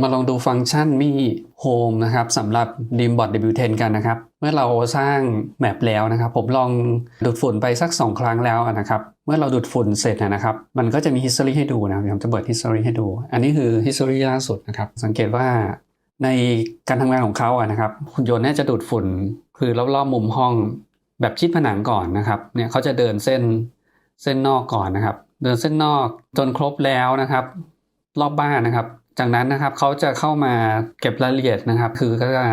มาลองดูฟังก์ชันมี Home นะครับสำหรับ Dreambot W10 กันนะครับ เมื่อเราสร้างแมปแล้วนะครับ ผมลองดูดฝุ่นไปสัก 2 ครั้งแล้วนะครับ เมื่อเราดูดฝุ่นเสร็จนะครับ มันก็จะมี history ให้ดูนะครับเดี๋ยวผมจะเปิด history ให้ดู อันนี้คือ history ล่าสุดนะครับ สังเกตว่าในการทำงานของเขาอะนะครับหุ่นยนต์เนี่ยจะดูดฝุ่นคือรอบๆมุมห้องแบบชิดผนังก่อนนะครับเนี่ยเขาจะเดินเส้นเส้นนอกก่อนนะครับ เดินเส้นนอกจนครบแล้วนะครับ รอบบ้านนะครับ จากนั้นนะครับเขาจะเข้ามาเก็บรายละเอียดนะครับ คือก็จะ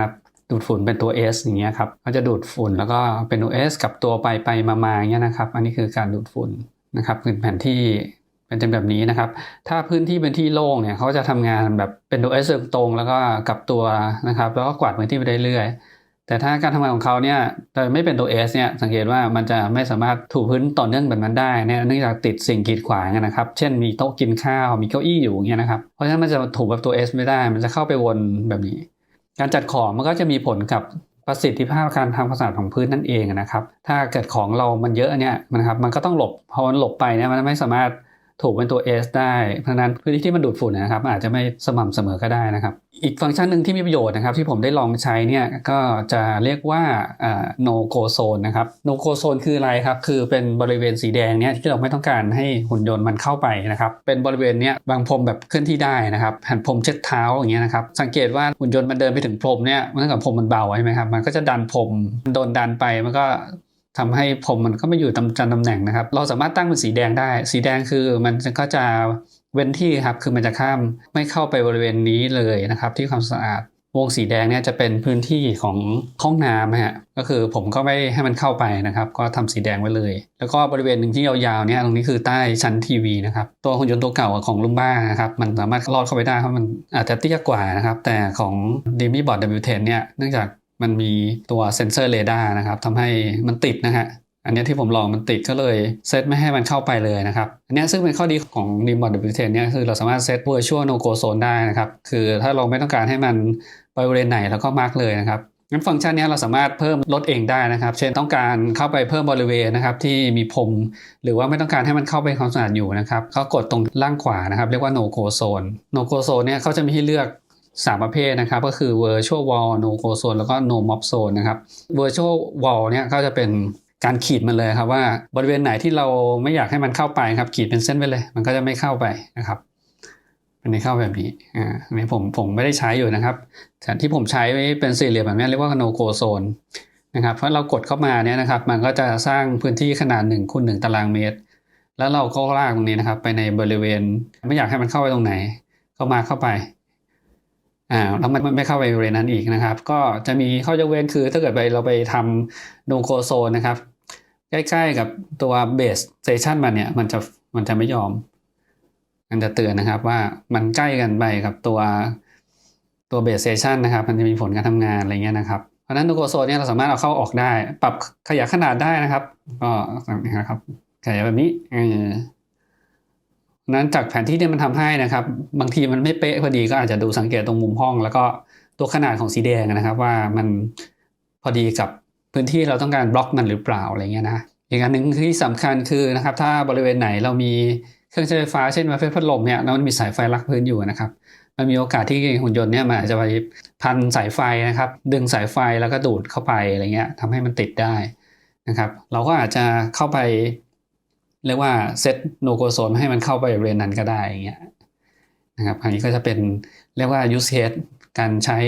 ดูดฝุ่นเป็นตัว S อย่างเงี้ยครับเขาจะดูดฝุ่นแล้วก็เป็นตัว S กับตัวไปไปมามาอย่างเงี้ยนะครับ อันนี้คือการดูดฝุ่นนะครับเป็นแผนที่เป็นแบบนี้นะครับ ถ้าพื้นที่เป็นที่โล่งเนี่ยเขาจะทำงานแบบเป็นตัว S ตรงแล้วก็กลับตัวนะครับ แล้วก็กวาดพื้นที่ไปเรื่อยๆ แต่ถ้าการทำงานของเขาเนี่ยแต่ไม่เป็นตัว S เนี่ยสังเกตว่ามันจะไม่สามารถถูพื้นต่อเนื่องแบบนั้นได้เนี่ยเนื่องจากติดสิ่งกีดขวางนะครับ เช่นมีโต๊ะกินข้าวมีเก้าอี้อยู่อย่างเงี้ยนะครับเพราะฉะนั้นมันจะถูแบบตัว S ไม่ได้ มันจะเข้าไปวนแบบนี้ การจัดของมันก็จะมีผลกับประสิทธิภาพการทำความสะอาดของพื้นนั่นเองนะครับ ถ้าเกิดของเรามันเยอะเนี่ยนะครับ มันก็ต้องหลบพอมันหลบไปเนี่ยมันไม่สามารถ ถูกเป็นตัว S ได้เพราะนั้นพื้นที่ที่มันดูดฝุ่นนะครับ อาจจะไม่สม่ำเสมอก็ได้นะครับ อีกฟังก์ชันหนึ่งที่มีประโยชน์นะครับ ที่ผมได้ลองใช้เนี่ยก็จะเรียกว่า no go zone นะครับ no go zone คืออะไรครับ คือเป็นบริเวณสีแดงเนี่ยที่เราไม่ต้องการให้หุ่นยนต์มันเข้าไปนะครับ เป็นบริเวณเนี้ยบางพรมแบบเคลื่อนที่ได้นะครับแผ่นพรมเช็ดเท้าอย่างเงี้ยนะครับสังเกตว่าหุ่นยนต์มันเดินไปถึงพรมเนี่ยมันกับพรมมันเบาใช่ไหมครับมันก็จะดันพรมโดนดันไปมันก็ ทำให้ผมมันก็ไม่อยู่ตำจันตำแหน่งนะครับ เราสามารถตั้งเป็นสีแดงได้ สีแดงคือมันก็จะเว้นที่ครับ คือมันจะข้ามไม่เข้าไปบริเวณนี้เลยนะครับ ที่ความสะอาด วงสีแดงเนี่ยจะเป็นพื้นที่ของห้องน้ำฮะ ก็คือผมก็ไม่ให้มันเข้าไปนะครับ ก็ทำสีแดงไว้เลย แล้วก็บริเวณหนึ่งที่ยาวๆเนี่ยตรงนี้คือใต้ชั้นทีวีนะครับ ตัวหุ่นยนต์ตัวเก่าของลุมบ้านะครับ มันสามารถลอดเข้าไปได้เพราะมันอาจจะเตี้ยกว่านะครับ แต่ของ d m i b o t W10 เนี่ย เนื่องจาก มันมีตัวเซ็นเซอร์เรดาร์นะครับทำให้มันติดนะฮะอันนี้ที่ผมลองมันติดก็เลยเซตไม่ให้มันเข้าไปเลยนะครับ อันนี้ซึ่งเป็นข้อดีของ r e m o t W10 เนี่ยคือเราสามารถเซต virtual no go zone ได้นะครับ คือถ้าเราไม่ต้องการให้มันไปบริเวณไหนแล้วก็มาร์กเลยนะครับงั้นฟังก์ชันนี้เราสามารถเพิ่มลดเองได้นะครับ เช่นต้องการเข้าไปเพิ่มบริเวณนะครับที่มีพรมหรือว่าไม่ต้องการให้มันเข้าไปความสะอาดอยู่นะครับก็กดตรงล่างขวานะครับ เรียกว่า no go zone no go zone เนี่ยเขาจะมีให้เลือก สามประเภทนะครับก็คือ virtual wall no go zone แล้วก็ no mob zone นะครับ virtual wall เนี่ยก็จะเป็นการขีดมันเลยครับว่าบริเวณไหนที่เราไม่อยากให้มันเข้าไปครับ ขีดเป็นเส้นไปเลย มันก็จะไม่เข้าไปนะครับมันไม่เข้าแบบนี้อ่าอันนี้ผมผมไม่ได้ใช้อยู่นะครับแต่ที่ผมใช้เป็นสี่เหลี่ยมแบบนี้เรียกว่า no go zone นะครับเพราะเรากดเข้ามาเนี่ยนะครับมันก็จะสร้างพื้นที่ขนาด1คูณ1ตารางเมตร แล้วเราก็ลากตรงนี้นะครับ ไปในบริเวณไม่อยากให้มันเข้าไปตรงไหน เข้ามาเข้าไป อ่าแล้วมันไม่เข้าไปบริเวณนั้นอีกนะครับ ก็จะมีข้อยกเว้นคือถ้าเกิดไปเราไปทำโนโคโซนนะครับ ใกล้ๆกับตัวเบสสเตชันมันเนี่ยมันจะมันจะไม่ยอม มันจะเตือนนะครับว่ามันใกล้กันไปกับตัวตัวเบสสเตชันนะครับ มันจะมีผลการทำงานอะไรเงี้ยนะครับ เพราะนั้นโนโคโซนเนี่ยเราสามารถเอาเข้าออกได้ ปรับขยายขนาดได้นะครับ ก็นะครับขยายแบบนี้ออ นั้นจากแผนที่ที่มันทำให้นะครับ บางทีมันไม่เป๊ะพอดีก็อาจจะดูสังเกตตรงมุมห้อง แล้วก็ตัวขนาดของสีแดงนะครับ ว่ามันพอดีกับพื้นที่เราต้องการบล็อกมันหรือเปล่าอะไรเงี้ยนะอีกอันหนึ่งที่สำคัญคือนะครับ ถ้าบริเวณไหนเรามีเครื่องใช้ไฟฟ้าเช่นประเภทพัดลมเนี่ยแล้วมันมีสายไฟลักพื้นอยู่นะครับมันมีโอกาสที่หุ่นยนต์เนี่ยมันอาจจะไปพันสายไฟนะครับ ดึงสายไฟแล้วก็ดูดเข้าไปอะไรเงี้ยทำให้มันติดได้นะครับ เราก็อาจจะเข้าไป เรียกว่าเซตโนโกโซนให้มันเข้าไปบริเวณนั้นก็ได้อย่างเงี้ยนะครับอันนี้ก็จะเป็นเรียกว่า use case การใช้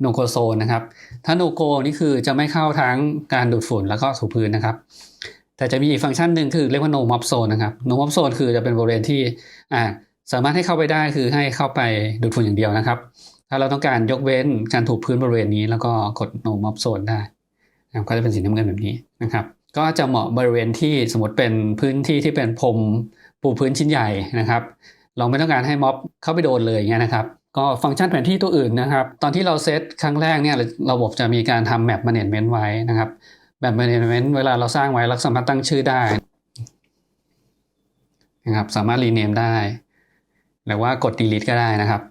โนโกโซนนะครับ ถ้าโนโกนี่คือจะไม่เข้าทั้งการดูดฝุ่นแล้วก็ถูพื้นนะครับ แต่จะมีอีกฟังก์ชันหนึ่งคือเรียกว่า no mob zone นะครับ no mob zone คือจะเป็นบริเวณที่อ่าสามารถให้เข้าไปได้คือให้เข้าไปดูดฝุ่นอย่างเดียวนะครับ ถ้าเราต้องการยกเว้นการถูพื้นบริเวณนี้แล้วก็กด no mob zone ได้ก็จะเป็นสีน้ำเงินแบบนี้นะครับ ก็จะเหมาะบริเวณที่สมมติเป็นพื้นที่ที่เป็นพรมปูพื้นชิ้นใหญ่นะครับ เราไม่ต้องการให้ม็อบเข้าไปโดนเลยเงี้ยนะครับ ก็ฟังก์ชันแผนที่ตัวอื่นนะครับ ตอนที่เราเซตครั้งแรกเนี่ยระบบจะมีการทำแมป management ไว้นะครับแบบ management เวลาเราสร้างไว้เราสามารถตั้งชื่อได้นะครับสามารถ rename ได้หรือว่ากด delete ก็ได้นะครับ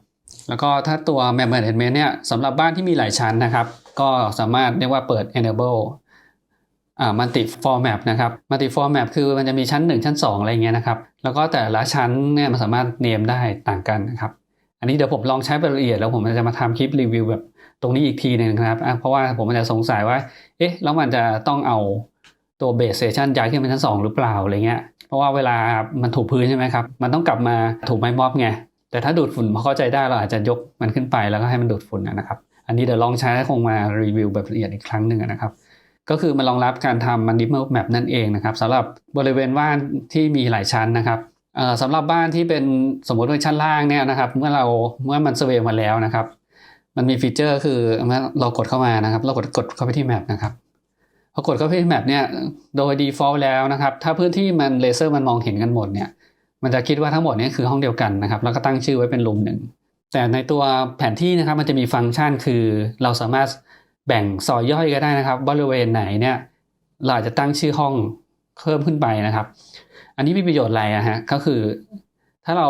แล้วก็ถ้าตัว map management เนี่ยสำหรับบ้านที่มีหลายชั้นนะครับ ก็สามารถเรียกว่าเปิด enable อ่า multi format นะครับ multi format คือมันจะมีชั้น 1 ชั้น 2 อะไรเงี้ยนะครับ แล้วก็แต่ละชั้นเนี่ยมันสามารถเนมได้ต่างกันนะครับ อันนี้เดี๋ยวผมลองใช้แบบละเอียดแล้วผมจะมาทำคลิปรีวิวแบบตรงนี้อีกทีหนึ่งนะครับ เพราะว่าผมอาจจะสงสัยว่า เอ๊ะ แล้วมันจะต้องเอาตัวเบสเซชันย้ายขึ้นไปชั้นสองหรือเปล่าอะไรเงี้ย เพราะว่าเวลามันถูพื้นใช่ไหมครับ มันต้องกลับมาถูไม้ม็อบไง แต่ถ้าดูดฝุ่นพอเข้าใจได้เราอาจจะยกมันขึ้นไปแล้วก็ให้มันดูดฝุ่นนะครับ อันนี้เดี๋ยวลองใช้คงมารีวิวแบบละเอียดอีกครั้งหนึ่งนะครับ ก็คือมันรองรับการทำมันดิมแมปนั่นเองนะครับสำหรับบริเวณบ้านที่มีหลายชั้นนะครับสำหรับบ้านที่เป็นสมมติว่าชั้นล่างเนี่ยนะครับ เมื่อเราเมื่อมันเซเวมาแล้วนะครับ มันมีฟีเจอร์คือเมื่อเรากดเข้ามานะครับ เรากดกดเข้าไปที่แมปนะครับพอกดเข้าไปที่แมปเนี่ยโดย default แล้วนะครับ ถ้าพื้นที่มันเลเซอร์มันมองเห็นกันหมดเนี่ย มันจะคิดว่าทั้งหมดนี้คือห้องเดียวกันนะครับ แล้วก็ตั้งชื่อไว้เป็นรูมหนึ่งแต่ในตัวแผนที่นะครับมันจะมีฟังก์ชันคือเราสามารถ แบ่งซอยย่อยก็ได้นะครับ บริเวณไหนเนี่ยเราจะตั้งชื่อห้องเพิ่มขึ้นไปนะครับ อันนี้มีประโยชน์อะไรอะฮะก็คือ ถ้าเรา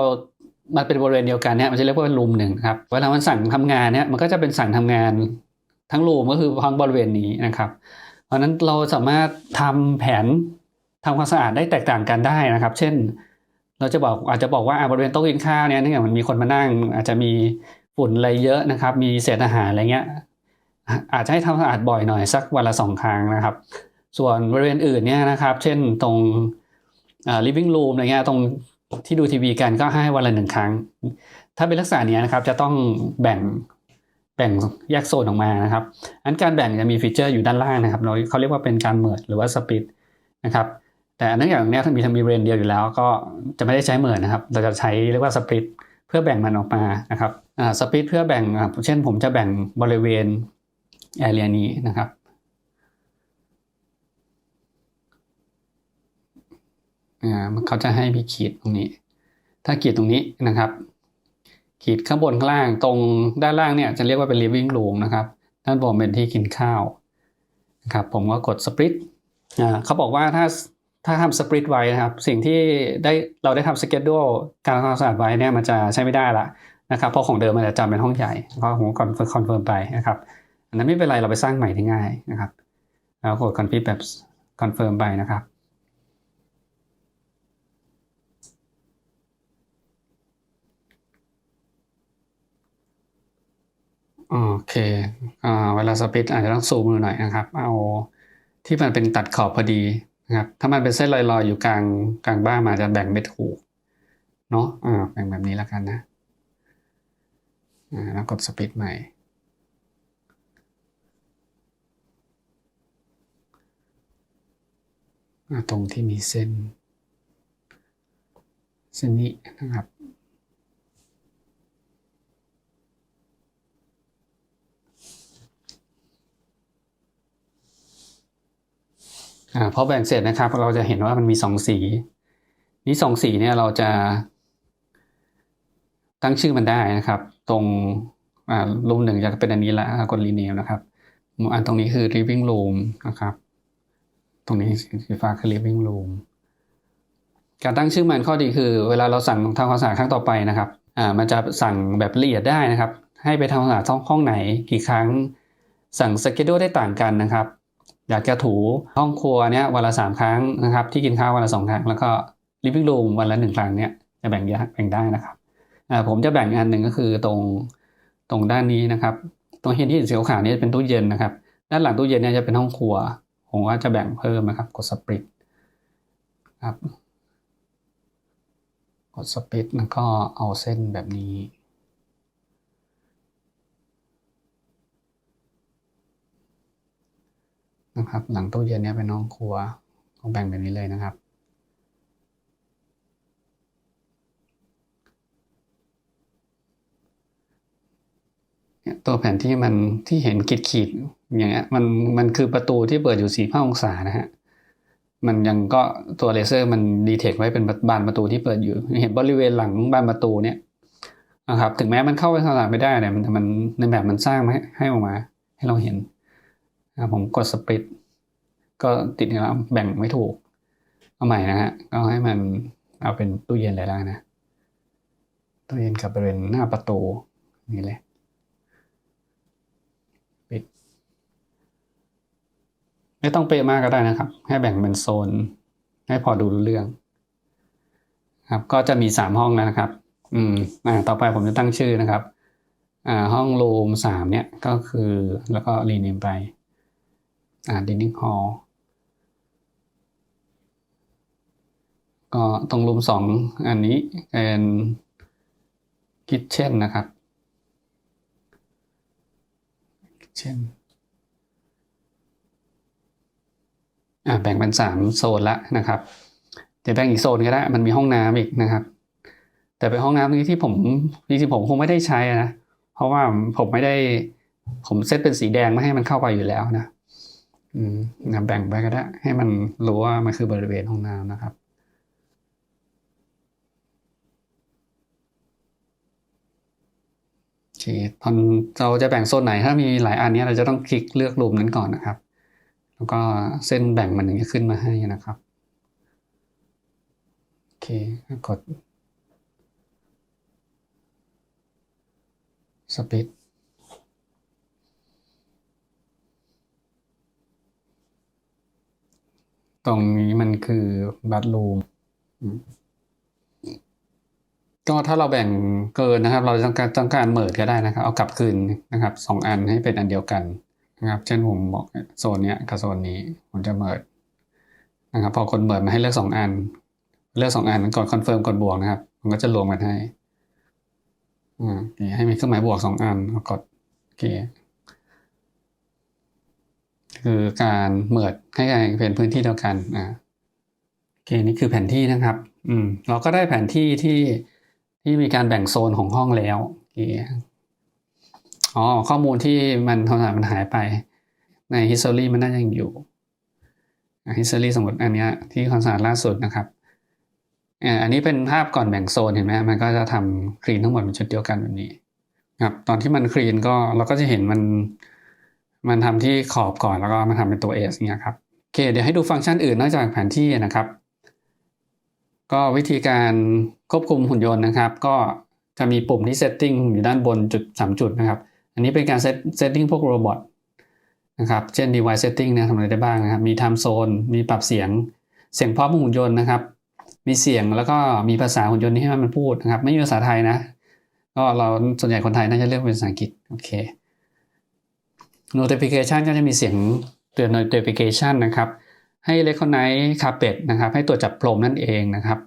มันเป็นบริเวณเดียวกันเนี่ยมันจะเรียกว่าเป็นรูมหนึ่งครับเวลามันสั่งทำงานเนี่ยมันก็จะเป็นสั่งทำงานทั้งรูมก็คือทั้งบริเวณนี้นะครับ เพราะฉะนั้นเราสามารถทำแผนทำความสะอาดได้แตกต่างกันได้นะครับ เช่น เราจะบอกอาจจะบอกว่าบริเวณโต๊ะกินข้าวเนี่ยเนื่องจากมันมีคนมานั่ง อาจจะมีฝุ่นอะไรเยอะนะครับ มีเศษอาหารอะไรเงี้ย อาจจะให้ทำความสะอาดบ่อยหน่อยสักวันละสองครั้งนะครับ ส่วนบริเวณอื่นเนี่ยนะครับ เช่นตรงอ่า living room อะไรเงี้ยตรงที่ดูทีวีกันก็ให้วันละหนึ่งครั้ง ถ้าเป็นลักษณะเนี้ยนะครับจะต้องแบ่งแบ่งแยกโซนออกมานะครับ อันการแบ่งจะมีฟีเจอร์อยู่ด้านล่างนะครับ เราเขาเรียกว่าเป็นการเมิร์หรือว่าสปิ t นะครับ แต่เนื่องจากเนี้ยถ้ามีทำมีเรนเดียวอยู่แล้ว ก็จะไม่ได้ใช้เมิร์นะครับ เราจะใช้เรียกว่าสปริตเพื่อแบ่งมันออกมานะครับสปริตเพื่อแบ่ง เช่นผมจะแบ่งบริเวณ แอเรียนี้นะครับเขาจะให้มีขีดตรงนี้ ถ้าขีดตรงนี้นะครับ ขีดข้างบนข้างล่างตรงด้านล่างเนี่ยจะเรียกว่าเป็น living room นะครับ ด้านบนเป็นที่กินข้าวนะครับ ผมก็กด split เขาบอกว่าถ้าถ้าทำ split ไว้นะครับ สิ่งที่ได้เราได้ทำ schedule การทำความสะอาดไว้เนี่ยมันจะใช้ไม่ได้ละนะครับเพราะของเดิมมันจะจำเป็นห้องใหญ่ก็ผมก่อนคอนเฟิร์มไปนะครับ อันนั้นไม่เป็นไรเราไปสร้างใหม่ได้ง่ายนะครับแล้วกด config แบบ confirm ไปนะครับโอเคอเวลาสปิดอาจจะต้องซูมมือหน่อยนะครับ เอาที่มันเป็นตัดขอบพอดีนะครับ ถ้ามันเป็นเส้นลอยๆ อยู่กลางกลางบ้านมาจะแบ่งไม่ถูกเนาะแบ่งแบบนี้แล้วกันนะแล้วกดสปิดใหม่ อ่า ตรงที่มีเส้น เส้นนี้นะครับ อ่าพอแบ่งเสร็จนะครับ เราจะเห็นว่ามันมีสองสี นี้สองสีเนี่ยเราจะ ตั้งชื่อมันได้นะครับ ตรงอ่ารูมหนึ่งจะเป็นอันนี้ละกดรีเนมนะครับ อันตรงนี้คือ living room นะครับ ตรงนี้สีฟ้าคือ living room การตั้งชื่อมันข้อดีคือ เวลาเราสั่งทำความสะอาดครั้งต่อไปนะครับอ่ามันจะสั่งแบบละเอียดได้นะครับ ให้ไปทำความสะอาดห้องไหนกี่ครั้ง สั่งสเกดูได้ต่างกันนะครับ อยากจะถูห้องครัวเนี่ยวันละสามครั้งนะครับ ที่กินข้าววันละสองครั้ง แล้วก็ living room วันละหนึ่งครั้งเนี่ยจะแบ่งแยกแบ่งได้นะครับอ่าผมจะแบ่งอันหนึ่งก็คือตรงตรงด้านนี้นะครับตรงเห็นที่เห็นสีขาวนี่เป็นตู้เย็นนะครับ ด้านหลังตู้เย็นเนี่ยจะเป็นห้องครัว ผมว่าจะแบ่งเพิ่มนะครับ กดสปริตครับ กดสปริตแล้วก็เอาเส้นแบบนี้ นะครับ หลังตู้เย็นเนี่ยเป็นห้องครัวต้องแบ่งแบบนี้เลยนะครับตัวแผนที่มันที่เห็นขีดขีด อย่างเงี้ยมันมันคือประตูที่เปิดอยู่สี่ห้าองศานะฮะมันยังก็ตัวเลเซอร์มันดีเทคไว้เป็นบานประตูที่เปิดอยู่ เห็นบริเวณหลังบานประตูเนี่ยนะครับถึงแม้มันเข้าไปข้างหลังไม่ได้เนี่ยมันมันในแบบมันสร้างมาให้ให้ออกมา ให้เราเห็นผมกดสปริตก็ติดแล้วแบ่งไม่ถูก เอาใหม่นะฮะก็ให้มันเอาเป็นตู้เย็นเลยแล้วกันนะตู้เย็นกับบริเวณหน้าประตูนี่เลย ปิด ไม่ต้องเป๊ะมากก็ได้นะครับ ให้แบ่งเป็นโซน ให้พอดูรู้เรื่อง ครับ ก็จะมีสามห้องแล้วนะครับ อืมอ่าต่อไปผมจะตั้งชื่อนะครับ อ่า ห้องรูมสามเนี่ยก็คือแล้วก็รีเนมไป อ่า dining hall ก็ตรงรูมสองอันนี้เป็นคิทเช่นนะครับคิทเช่นอ่า แบ่งเป็นสามโซนละนะครับเดี๋ยวแบ่งอีกโซนก็ได้ มันมีห้องน้ำอีกนะครับ แต่เป็นห้องน้ำนี้ที่ผมจริงๆผมคงไม่ได้ใช้นะ เพราะว่าผมไม่ได้ ผมเซตเป็นสีแดงไม่ให้มันเข้าไปอยู่แล้วนะอืมนะแบ่งไปก็ได้ ให้มันรู้ว่ามันคือบริเวณห้องน้ำนะครับ โอเคตอนเราจะแบ่งโซนไหน ถ้ามีหลายอันนี้เราจะต้องคลิกเลือกรูมนั้นก่อนนะครับ แล้วก็เส้นแบ่งมันถึงจะขึ้นมาให้นะครับ โอเค กดสปิดตรงนี้มันคือบัตรูมก็ถ้าเราแบ่งเกินนะครับ เราต้องการต้องการเมิดก็ได้นะครับ เอากลับคืนนะครับสองอันให้เป็นอันเดียวกัน นะครับ เช่นผมบอกโซนเนี้ยกับโซนนี้ผมจะเมิดนะครับ พอคนเมิดมาให้เลือกสองอัน เลือกสองอันกดคอนเฟิร์มกดบวกนะครับ มันก็จะรวมกันให้อ่าให้มีเครื่องหมายบวกสองอันแล้วกดโอเคคือการเมิดให้เป็นพื้นที่เดียวกันอ่าโอเคนี่คือแผนที่นะครับ อืม เราก็ได้แผนที่ที่ที่มีการแบ่งโซนของห้องแล้วโอเค อ๋อข้อมูลที่มันโทรศัพท์มันหายไป ใน history มันน่าจะยังอยู่ history สมมติอันนี้ที่คอนเสิร์ตล่าสุดนะครับอันนี้เป็นภาพก่อนแบ่งโซนเห็นไหมมันก็จะทำคลีนทั้งหมดเป็นชุดเดียวกันแบบนี้ครับตอนที่มันคลีนก็เราก็จะเห็นมัน มันทำที่ขอบก่อนแล้วก็มาทำเป็นตัว S เนี่ยครับโอเคเดี๋ยวให้ดูฟังก์ชันอื่นนอกจากแผนที่นะครับ ก็วิธีการควบคุมหุ่นยนต์นะครับ ก็จะมีปุ่มที่ setting อยู่ด้านบนจุด 3 จุดนะครับ อันนี้เป็นการ set setting พวกโรบอทนะครับ เช่น device setting เนี่ยทำอะไรได้บ้างนะครับ มี time zone มีปรับเสียง เสียงพร้อมหุ่นยนต์นะครับ มีเสียงแล้วก็มีภาษาหุ่นยนต์ที่ให้มันพูดนะครับ ไม่มีภาษาไทยนะ ก็เราส่วนใหญ่คนไทยน่าจะเลือกเป็นภาษาอังกฤษ โอเค notification ก็จะมีเสียงเตือน notification นะครับ ให้ recognize carpet นะครับ ให้ตัวจจับพรมนั่นเองนะครับ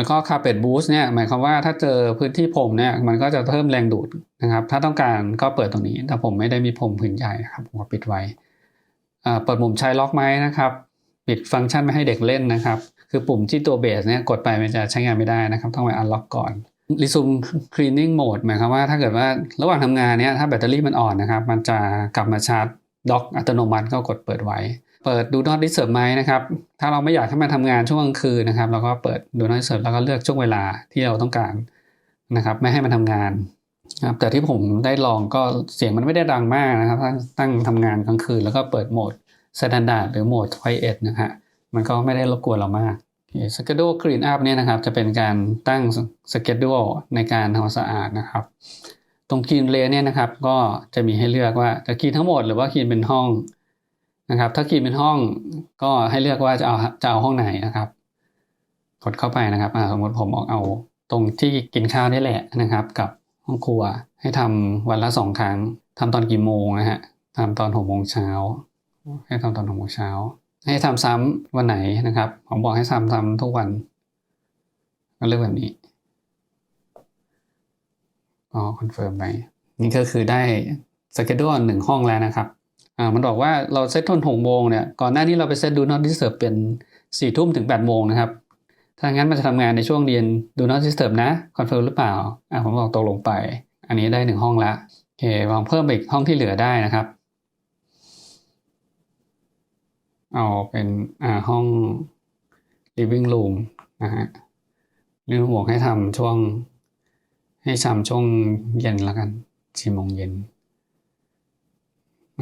แล้วก็ carpet boost เนี่ยหมายความว่าถ้าเจอพื้นที่พรมเนี่ยมันก็จะเพิ่มแรงดูดนะครับ ถ้าต้องการก็เปิดตรงนี้ แต่ผมไม่ได้มีพรมพื้นใหญ่นะครับผมก็ปิดไว้อ่าเปิดมุมใช้ล็อกไหมนะครับปิดฟังก์ชันไม่ให้เด็กเล่นนะครับ คือปุ่มที่ตัวเบสเนี่ยกดไปมันจะใช้งานไม่ได้นะครับ ต้องไปอันล็อกก่อน resume cleaning mode หมายความว่าถ้าเกิดว่าระหว่างทำงานเนี่ยถ้าแบตเตอรี่มันอ่อนนะครับ มันจะกลับมาชาร์จด็อกอัตโนมัติก็กดเปิดไว้ เปิด do not disturb ไหมนะครับ ถ้าเราไม่อยากให้มันทำงานช่วงกลางคืนนะครับ เราก็เปิด do not disturb แล้วก็เลือกช่วงเวลาที่เราต้องการนะครับ ไม่ให้มันทำงานนะครับแต่ที่ผมได้ลองก็เสียงมันไม่ได้ดังมากนะครับ ตั้งตั้งทำงานกลางคืน แล้วก็เปิดโหมด standard หรือโหมด quiet นะฮะมันก็ไม่ได้รบกวนเรามาก schedule clean up เนี่ยนะครับ จะเป็นการตั้ง schedule ในการทำความสะอาดนะครับ ตรง clean lane เนี่ยนะครับ ก็จะมีให้เลือกว่าจะ clean ทั้งหมดหรือว่า clean เป็นห้อง นะครับ ถ้า clean เป็นห้องก็ให้เลือกว่าจะเอาจะเอาห้องไหนนะครับ กดเข้าไปนะครับสมมติผมออกเอาตรงที่กินข้าวนี่แหละนะครับ กับห้องครัวให้ทำวันละสองครั้งทำตอนกี่โมงนะฮะทำตอนหกโมงเช้าให้ทำตอนหกโมงเช้าให้ทำซ้ำวันไหนนะครับ ผมบอกให้ทำทำทุกวัน ก็เลือกแบบนี้อ๋อคอนเฟิร์มไปนี่ก็คือได้สเกจดูหนึ่งห้องแล้วนะครับ อ่ามันบอกว่าเราเซตทนหกโมงเนี่ยก่อนหน้านี้เราไปเซตดูนอตดิสเ r ร์เป็นสี่ทุ่มถึงแปดโมงนะครับ ถ้างั้นมันจะทำงานในช่วงเรียนดูนอตดิสเ r ร์นะคอนเฟิร์มหรือเปล่าอ่าผมบอกตกลงไป อันนี้ได้หนึ่งห้องละโอเคลองเพิ่มอีกห้องที่เหลือได้นะครับ เอาเป็นอ่าห้อง living room นะฮะเรื่องบอกให้ทำช่วง ให้ทำช่วงเย็นแล้วกันสี่โมงเย็น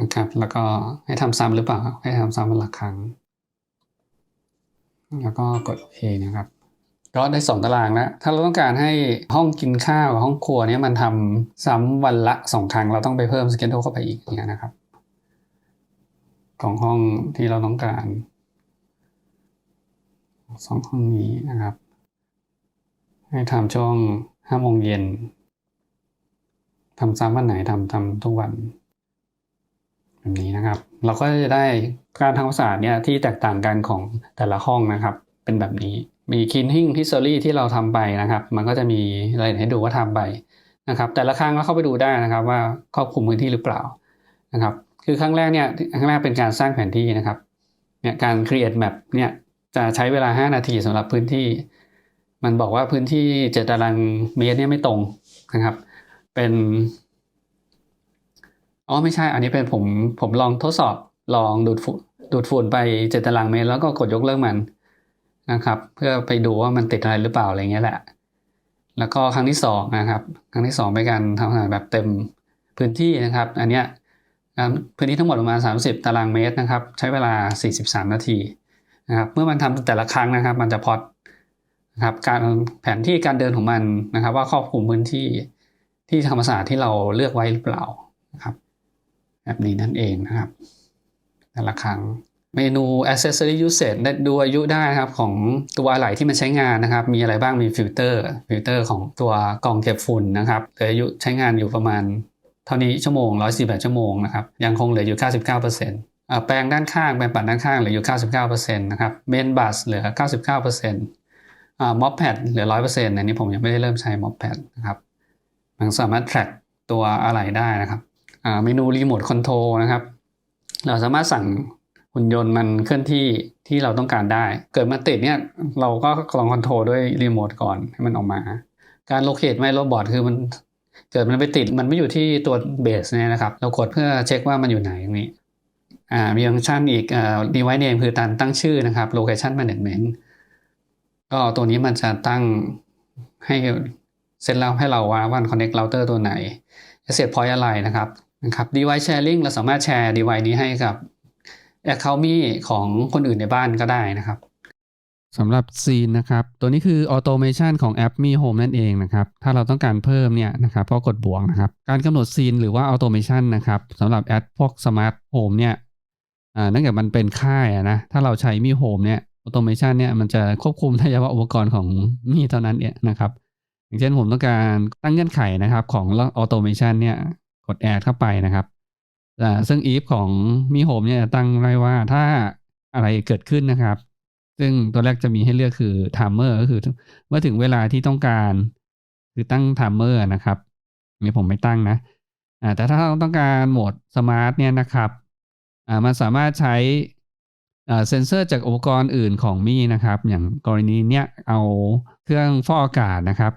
นะครับ แล้วก็ให้ทำซ้ำหรือเปล่า ให้ทำซ้ำวันละครั้ง แล้วก็กดโอเคนะครับ ก็ได้สองตารางแล้วถ้าเราต้องการให้ห้องกินข้าวกับห้องครัวเนี่ยมันทำซ้ำวันละสองครั้ง เราต้องไปเพิ่มสเกจโดเข้าไปอีกอย่างเงี้ยนะครับ ของห้องที่เราต้องการสองห้องนี้นะครับ ให้ทำช่วงห้าโมงเย็นทำซ้ำวันไหนทำทำทุกวัน แบบนี้นะครับ เราก็จะได้การทำความสะอาเนี่ยที่แตกต่างกันของแต่ละห้องนะครับ เป็นแบบนี้มี cleaning history ที่เราทำไปนะครับ มันก็จะมีรายละเอียดให้ดูว่าทำไปนะครับ แต่ละครั้งเราเข้าไปดูได้นะครับ ว่าครอบคลุมพื้นที่หรือเปล่านะครับ คือครั้งแรกเนี่ยครั้งแรกเป็นการสร้างแผนที่นะครับเนี่ยการ create map เนี่ยจะใช้เวลา 5 นาทีสำหรับพื้นที่ มันบอกว่าพื้นที่เจดตารางเมตรเนี่ยไม่ตรงนะครับ เป็น อ๋อไม่ใช่ อันนี้เป็นผมผมลองทดสอบลองดูดฝุ่นดูดฝุ่นไปเจ็ดตารางเมตรแล้วก็กดยกเลิกมันนะครับ เพื่อไปดูว่ามันติดอะไรหรือเปล่าอะไรเงี้ยแหละ แล้วก็ครั้งที่สองนะครับ ครั้งที่สองเป็นการทำงานแบบเต็มพื้นที่นะครับ อันเนี้ยพื้นที่ทั้งหมดประมาณ 30 ตารางเมตรนะครับ ใช้เวลา 43 นาทีนะครับ เมื่อมันทำแต่ละครั้งนะครับ มันจะพอดนะครับการแผนที่การเดินของมันนะครับ ว่าครอบคลุมพื้นที่ที่ธรรมศาสตร์ที่เราเลือกไว้หรือเปล่านะครับ แบบนี้นั่นเองนะครับแต่ละครั้งเมนู accessory usage ได้ดูอายุได้นะครับของตัวอะไหล่ที่มันใช้งานนะครับ มีอะไรบ้างมีฟิลเตอร์ฟิลเตอร์ของตัวกล่องเก็บฝุ่นนะครับเหลืออายุใช้งานอยู่ประมาณ เท่านี้ชั่วโมง148ชั่วโมงนะครับยังคงเหลืออยู่ 99%แปลงด้านข้างแปลงปัดด้านข้างเหลืออยู่ 99%นะครับเมนบัสเหลือ 99%ม็อบแพดเหลือ 100%อันนี้ผมยังไม่ได้เริ่มใช้ม็อบแพดนะครับมันสามารถ track ตัวอะไหล่ได้นะครับ เมนูรีโมทคอนโทรนะครับ เราสามารถสั่งหุ่นยนต์มันเคลื่อนที่ที่เราต้องการได้ เกิดมาติดเนี่ยเราก็ลองคอนโทรด้วยรีโมทก่อนให้มันออกมา การโลเคตไม่โรบอทคือมันเกิดมันไปติดมันไม่อยู่ที่ตัวเบสเนี่ยนะครับ เรากดเพื่อเช็คว่ามันอยู่ไหนตรงนี้อ่ามีฟังก์ชันอีกอ่า device name คือการตั้งชื่อนะครับ location management ก็ตัวนี้มันจะตั้งให้เซตแล้วให้เราว่าวัน connect router ตัวไหน asset point อะไรนะครับ นะครับ device sharing เราสามารถแชร์ device นี้ให้กับ account มีของคนอื่นในบ้านก็ได้นะครับสำหรับซีนนะครับ ตัวนี้คือออโตเมชันของแอปมีโฮมนั่นเองนะครับ ถ้าเราต้องการเพิ่มเนี่ยนะครับก็กดบวกนะครับ การกำหนดซีนหรือว่าออโตเมชันนะครับสำหรับแอปพวกสมาร์ทโฮมเนี่ยอ่าเนื่องจากมันเป็นค่ายนะ ถ้าเราใช้มีโฮมเนี่ยออโตเมชันเนี่ยมันจะควบคุมได้เฉพาะอุปกรณ์ของมีเท่านั้นเนี่ยนะครับ อย่างเช่นผมต้องการตั้งเงื่อนไขนะครับของออโตเมชันเนี่ย ดแอดเข้าไปนะครับซึ่ง if ของมีโฮมเนี่ยตั้งไว้ว่าถ้าอะไรเกิดขึ้นนะครับ ซึ่งตัวแรกจะมีให้เลือกคือ timer ก็คือ เมื่อถึงเวลาที่ต้องการ คือตั้ง timer นะครับนี่ผมไม่ตั้งนะแต่ถ้าเราต้องการโหมด smart เนี่ยนะครับมันสามารถใช้เซนเซอร์จากอุปกรณ์อื่นของมีนะครับ อย่างกรณีเนี้ยเอาเครื่องฟอกอากาศนะครับ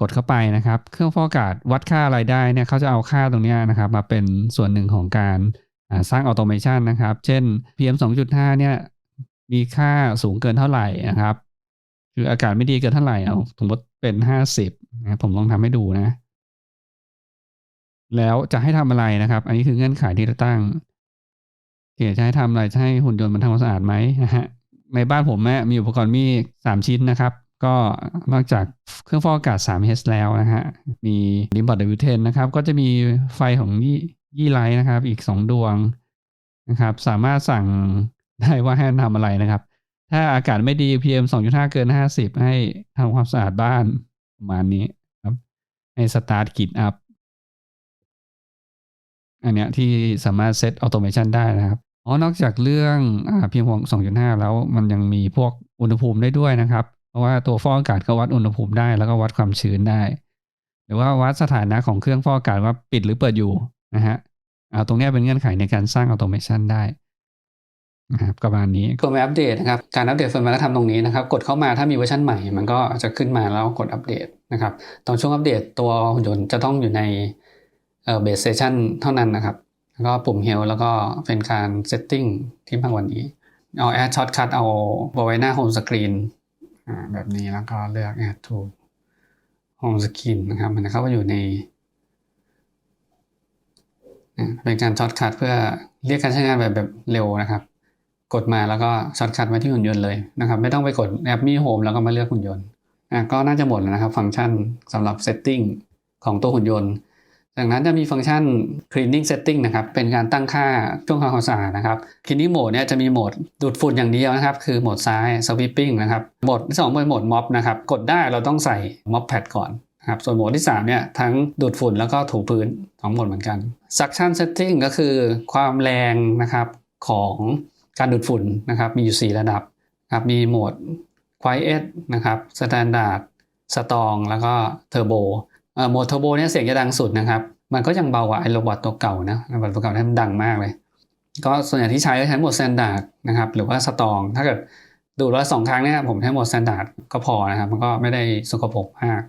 กดเข้าไปนะครับ เครื่องฟอกอากาศวัดค่าอะไรได้เนี่ยเขาจะเอาค่าตรงนี้นะครับ มาเป็นส่วนหนึ่งของการสร้างออโตเมชันนะครับ เช่น PM 2.5 เนี่ย มีค่าสูงเกินเท่าไหร่นะครับ คืออากาศไม่ดีเกินเท่าไหร่เอาสมมติเป็น 50นะผมลองทำให้ดูนะ แล้วจะให้ทำอะไรนะครับ อันนี้คือเงื่อนไขที่เราตั้งเกียจะให้ทำอะไรจะให้หุ่นยนต์มันทำความสะอาดไหมนะฮะในบ้านผมแม่มีอุปกรณ์มีสามชิ้นนะครับ ก็นอกจากเครื่องฟอกอากาศ 3H แล้วนะฮะ มีริมบอร์ด W10 นะครับ ก็จะมีไฟของยี่ยี่ไลท์นะครับ อีก 2 ดวงนะครับ สามารถสั่งได้ว่าให้ทำอะไรนะครับ ถ้าอากาศไม่ดี PM 2.5 เกิน 50 ให้ทำความสะอาดบ้านประมาณนี้ครับ ให้สตาร์ทกิ t อัพอันเนี้ยที่สามารถเซตออโตเมชันได้นะครับอ๋อนอกจากเรื่องอ่า PM 2.5แล้วมันยังมีพวกอุณหภูมิได้ด้วยนะครับ เพราะว่าตัวฟอกอากาศก็วัดอุณหภูมิได้แล้วก็วัดความชื้นได้ หรือว่าวัดสถานะของเครื่องฟอกอากาศว่าปิดหรือเปิดอยู่นะฮะเอาตรงนี้เป็นเงื่อนไขในการสร้างออโตเมชันได้นะครับประมาณนี้กดไปอัปเดตนะครับ การอัปเดตเฟิร์มแวร์ก็ทำตรงนี้นะครับ กดเข้ามาถ้ามีเวอร์ชันใหม่ มันก็จะขึ้นมาแล้วกดอัปเดตนะครับ ตอนช่วงอัปเดตตัวหุ่นยนต์จะต้องอยู่ในเอ่อเบสเซชันเท่านั้นนะครับ แล้วก็ปุ่มเฮลแล้วก็เป็นการเซตติ้งที่มากกว่านี้ เอาแอดช็อตคัทเอาบริเวณหน้าโฮมสกรีน แบบนี้แล้วก็เลือก add to home screen นะครับ มันจะเข้าไปอยู่ในเป็นการช็อตคัทเพื่อเรียกการใช้งานแบบแบบเร็วนะครับ กดมาแล้วก็ช็อตคัทมาที่หุ่นยนต์เลยนะครับ ไม่ต้องไปกดแอปมีโฮมแล้วก็มาเลือกหุ่นยนต์ก็น่าจะหมดแล้วนะครับ ฟังก์ชันสำหรับเซตติ้งของตัวหุ่นยนต์ จากนั้นจะมีฟังก์ชัน cleaning setting นะครับ เป็นการตั้งค่าช่วงความสะอาดนะครับ cleaning mode เนี่ยจะมีโหมดดูดฝุ่นอย่างเดียวนะครับ คือโหมดซ้าย sweeping นะครับ โหมดที่สองเป็นโหมด mop นะครับ กดได้เราต้องใส่ mop pad ก่อนครับ ส่วนโหมดที่ 3 เนี่ย ทั้งดูดฝุ่นแล้วก็ถูพื้นทั้งหมดเหมือนกัน suction setting ก็คือความแรงนะครับของการดูดฝุ่นนะครับ มีอยู่ 4 ระดับครับ มีโหมด quiet นะครับ standard strong แล้วก็ turbo โหมด turbo เนี่ยเสียงจะดังสุดนะครับ มันก็ยังเบากว่าไอ้โรบอทตัวเก่านะโรบอทตัวเก่าที่มันดังมากเลย ก็ส่วนใหญ่ที่ใช้ก็ใช้โหมด standard นะครับ หรือว่า strong ถ้าเกิดดูดร้อยสองครั้งเนี่ยผมใช้โหมด standard ก็พอนะครับ มันก็ไม่ได้สกปรกมาก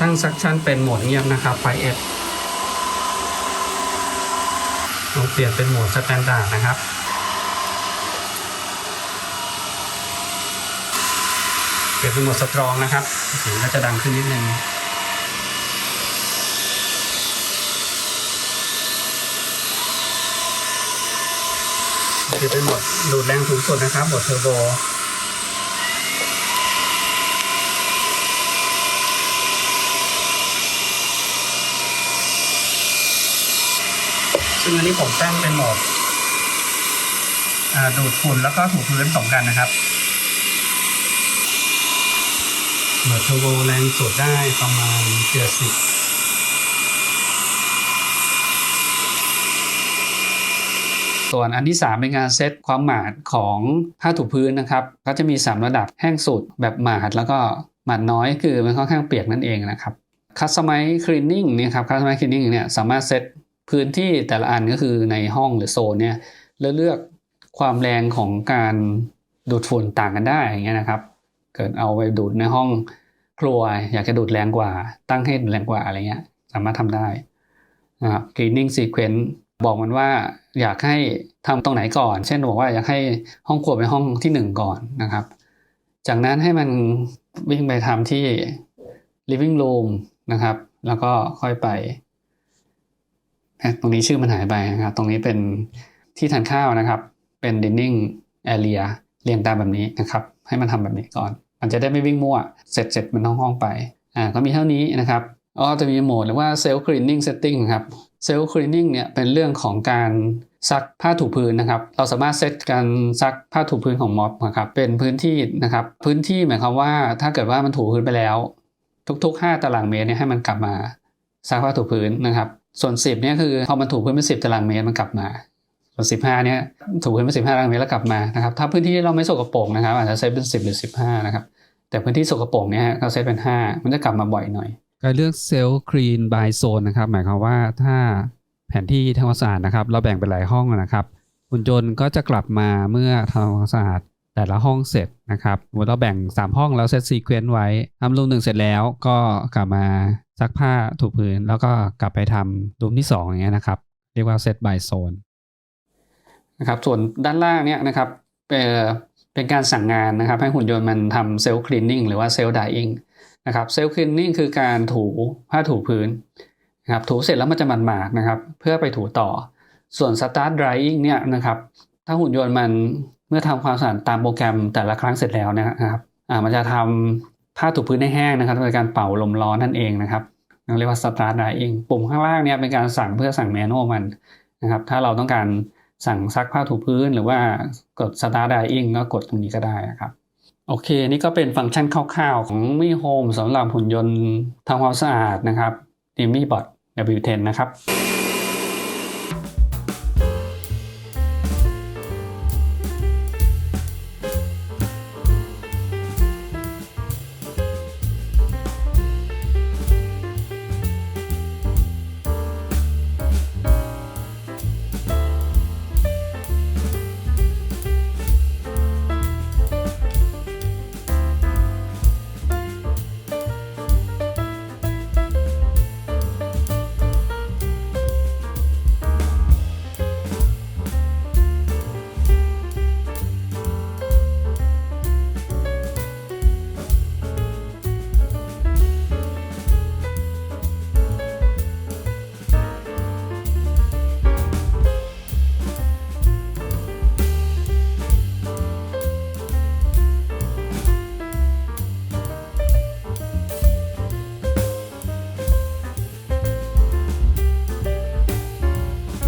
ตั้ง suction เป็นโหมดเงียบนะครับ quiet ลองเปลี่ยนเป็นโหมด standard นะครับ เปลี่ยนเป็นหมด strong นะครับเสียงก็จะดังขึ้นนิดนึงคือเป็นหมดดูดแรงสูงสุดนะครับหมดเทอร์โบซึ่งอันนี้ผมตั้งเป็นโหมดดูดฝุ่นแล้วก็ถูพื้นสองกันนะครับ โหมดเทอร์โบแรงสุดได้ประมาณเจ็ดสิบส่วนอันที่ 3 เป็นการเซตความหมาดของผ้าถูพื้นนะครับก็จะมี 3 ระดับแห้งสุดแบบหมาดแล้วก็หมาดน้อยคือมันค่อนข้างเปียกนั่นเองนะครับคัสตอมไมคลีนนิ่งเนี่ยครับคัสตอมไมคลีนนิ่งเนี่ยสามารถเซตพื้นที่แต่ละอันก็คือในห้องหรือโซนเนี่ยเลือกความแรงของการดูดฝุ่นต่างกันได้อย่างเงี้ยนะครับ เกิดเอาไปดูดในห้องครัว อยากจะดูดแรงกว่า ตั้งให้ดูดแรงกว่าอะไรเงี้ย สามารถทำได้นะครับ cleaning sequence บอกมันว่าอยากให้ทำตรงไหนก่อน เช่นบอกว่าอยากให้ห้องครัวเป็นห้องที่หนึ่งก่อนนะครับ จากนั้นให้มันวิ่งไปทำที่ living room นะครับ แล้วก็ค่อยไปเอ๊ะตรงนี้ชื่อมันหายไปนะครับ ตรงนี้เป็นที่ทานข้าวนะครับ เป็น dining area เรียงตามแบบนี้นะครับ ให้มันทำแบบนี้ก่อน มันจะได้ไม่วิ่งมั่ว เสร็จเสร็จมันห้องห้องๆไป อ่า ก็มีเท่านี้นะครับอ๋อจะมีโหมดหรือว่า self cleaning setting ครับ self cleaning เนี่ยเป็นเรื่องของการซักผ้าถูพื้นนะครับ เราสามารถเซตการซักผ้าถูพื้นของม็อบนะครับ เป็นพื้นที่นะครับ พื้นที่หมายความว่าถ้าเกิดว่ามันถูพื้นไปแล้ว ทุก ๆ 5 ตารางเมตรเนี่ยให้มันกลับมาซักผ้าถูพื้นนะครับ ส่วน 10เนี่ยคือพอมันถูพื้นเป็น10 ตารางเมตรมันกลับมา ส่วน 15 เนี่ยถูพื้นเป็น15ตารางเมตรแล้วกลับมานะครับถ้าพื้นที่เราไม่สกปรกนะครับอาจจะเซตเป็น 10 หรือ 15 นะครับ แต่พื้นที่สกปรกเนี่ยก็เซตเป็น 5 มันจะกลับมาบ่อยหน่อย การเลือกเซลล์คลีนบายโซนนะครับหมายความว่าถ้าแผนที่ทำความสะอาดนะครับ เราแบ่งเป็นหลายห้องนะครับหุ่นยนต์ก็จะกลับมาเมื่อทำความสะอาดแต่ละห้องเสร็จนะครับสมมติเราแบ่ง 3 ห้องแล้วเซตซีเควนต์ไว้ทำรูมหนึ่งเสร็จแล้วก็กลับมาซักผ้าถูพื้น แล้วก็กลับไปทำรูมที่2อย่างเงี้ยนะครับ เรียกว่าเซตบายโซน นะครับส่วนด้านล่างเนี่ยนะครับเป็นการสั่งงานนะครับ ให้หุ่นยนต์มันทำเซลล์คลีนนิ่งหรือว่าเซลล์ไดอิงนะครับเซลล์คลีนนิ่งคือการถูผ้าถูพื้นนะครับถูเสร็จแล้วมันจะหมาดๆนะครับ เพื่อไปถูต่อ ส่วนสตาร์ทไดอิงเนี่ยนะครับถ้าหุ่นยนต์มันเมื่อทำความสะอาดตามโปรแกรมแต่ละครั้งเสร็จแล้วนะครับอ่ามันจะทำผ้าถูพื้นให้แห้งนะครับโดยการเป่าลมร้อนนั่นเองนะครับเรียกว่าสตาร์ทไดอิงปุ่มข้างล่างเนี่ยเป็นการสั่งเพื่อสั่งแมนนวลมันนะครับถ้าเราต้องการ สั่งซักผ้าถูพื้นหรือว่ากด start drying ก็กดตรงนี้ก็ได้นะครับ โอเค นี่ก็เป็นฟังก์ชันคร่าวๆ ของมีโฮมสำหรับหุ่นยนต์ทำความสะอาดนะครับ d i m m y Bot W10 นะครับ